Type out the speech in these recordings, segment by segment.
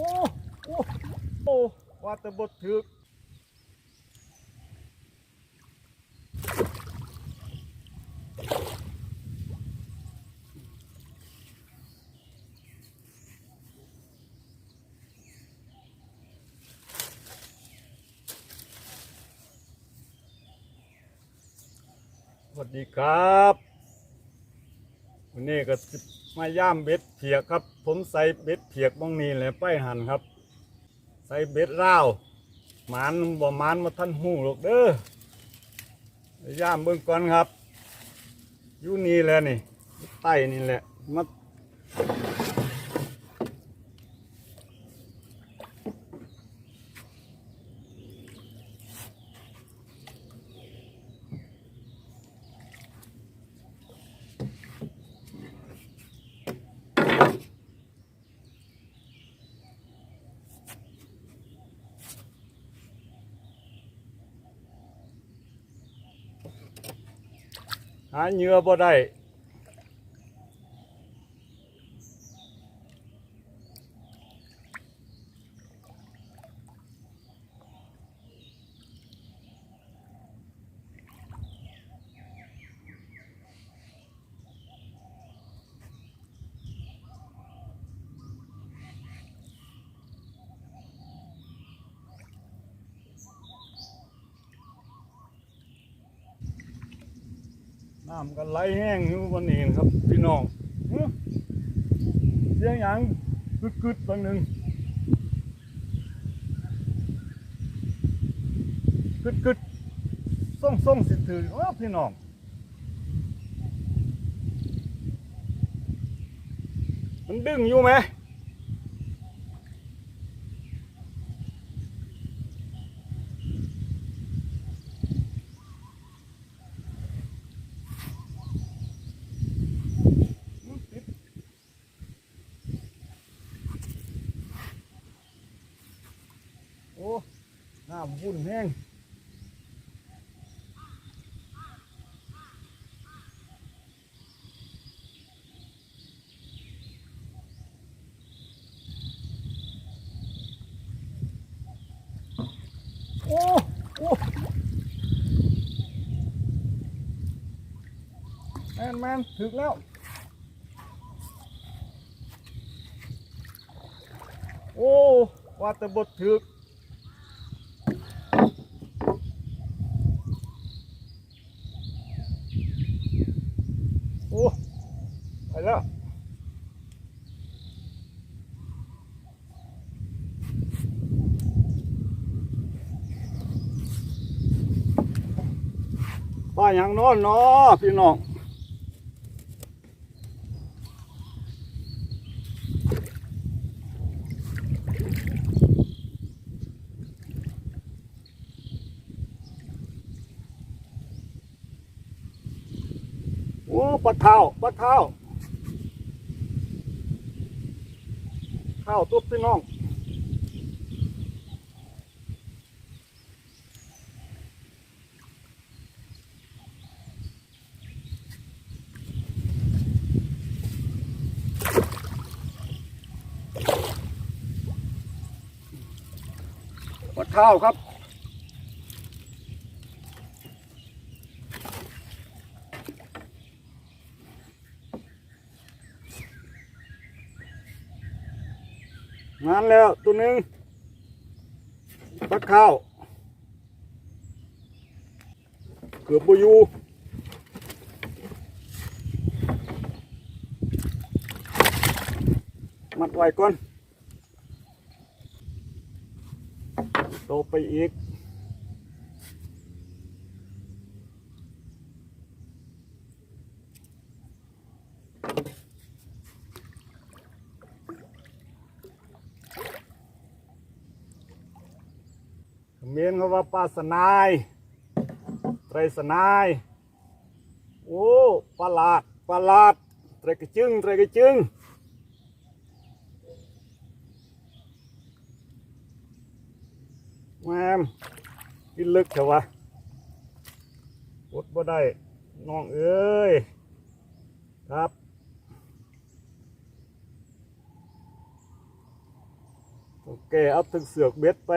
อ้โอ้โอ้ว่าแต่บดถึกสวัสดีครับ วันนี้ก็ มาย่ามเบ็ดเพียกครับ ผมใส่เบ็ดเพียกบ้องนี้แหละไปหันครับ ใส่เบ็ดร่าวหมานบ่หมานมาท่านหูหรอกเด้อย่ามเบิ่งก่อนครับอยู่นี่แหละนี่ใต้นี่แหละมา หาเหยื่อบ่ได้ น้ำก็ไหลแห้งอยู่วันนี้ครับ พี่น้องเสียงหยังกึดกึดบางหนึ่งกึดกึดส่งส่งสิถือว้าพี่น้องมันดึงอยู่ไหม โอ้น้ำวุ่นแห้งโอ้โอ้แมนแมนถึกแล้วโอ้ว่าแต่บดถึก โอ้ไปแล้วป้ายังนอนเนาะพี่น้อง โอ้ปลาเท้าปลาเท้าข้าวตุ๊บพี่น้องปลาเท้าครับ งานแล้วตัวหนึ่งปักข้าว เกือบบุยูมัดไว้ก่อนโตไปอีก เมียนเขาว่าปลาสนายไตรสนายโอ้ปลาลาดปลาลาดไตรกระจึงไตรกระจึงแม่มกินลึกเถอะวะอดบ่ได้น้องเอ้ยครับโอเคเอาถึงเสือกเบ็ดไป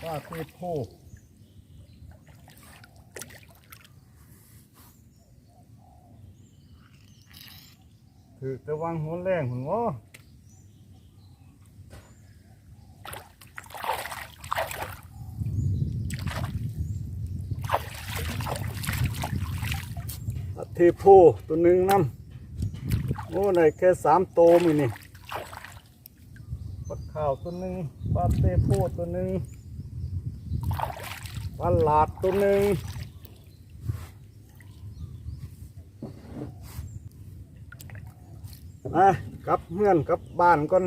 โอ้ ว่าเทพโพถือต่วางหัวแรงหุ่นวะเทพโพตัวหนึ่งน้ำโอ้ได้แค่สามโตวมือนี่ปลาข่าวตัวหนึ่งปลาเตโพตัวหนึ่ง ปลาหลาดตัวหนึ่งอะกลับเมื่อนกลับบ้านก่อน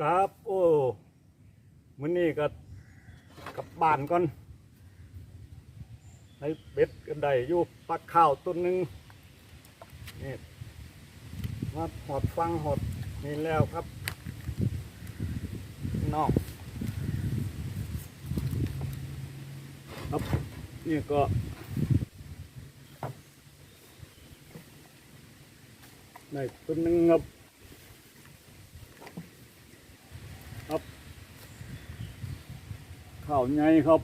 กลับ โอ้มื้อนี้ก็กลั บานก่อนให้เป็ดกันได้อยู่ปลาข้าวตัวหนึ่งนี่มาหอดฟังหอดนี่แล้วครับนอกครับนี่ก็ได้ตัวหนึ่งครับ ข้าวไงครับ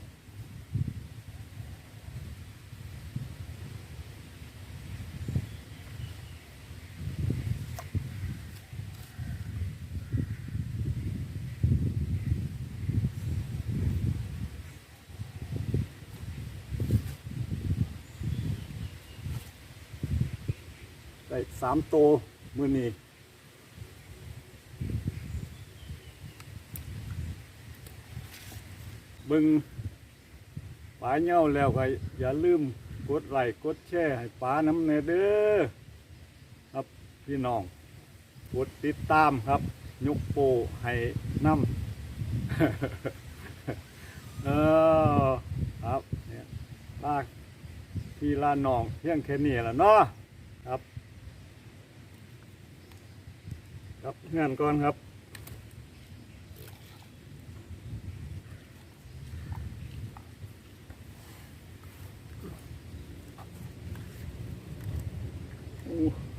ได้สามโตมือนี้ บึงป๋าเน่าแล้วก็อย่าลืมกดไลค์กดแชร์ให้ป๋าน้ำเนเด้อครับพี่น้องกดติดตามครับยกโปให้น้ำเออครับเนี่ยลากพี่ลานองเพียงแค่นี้แหละเนาะครับ ครับงื่อนก่อนครับ Ooh.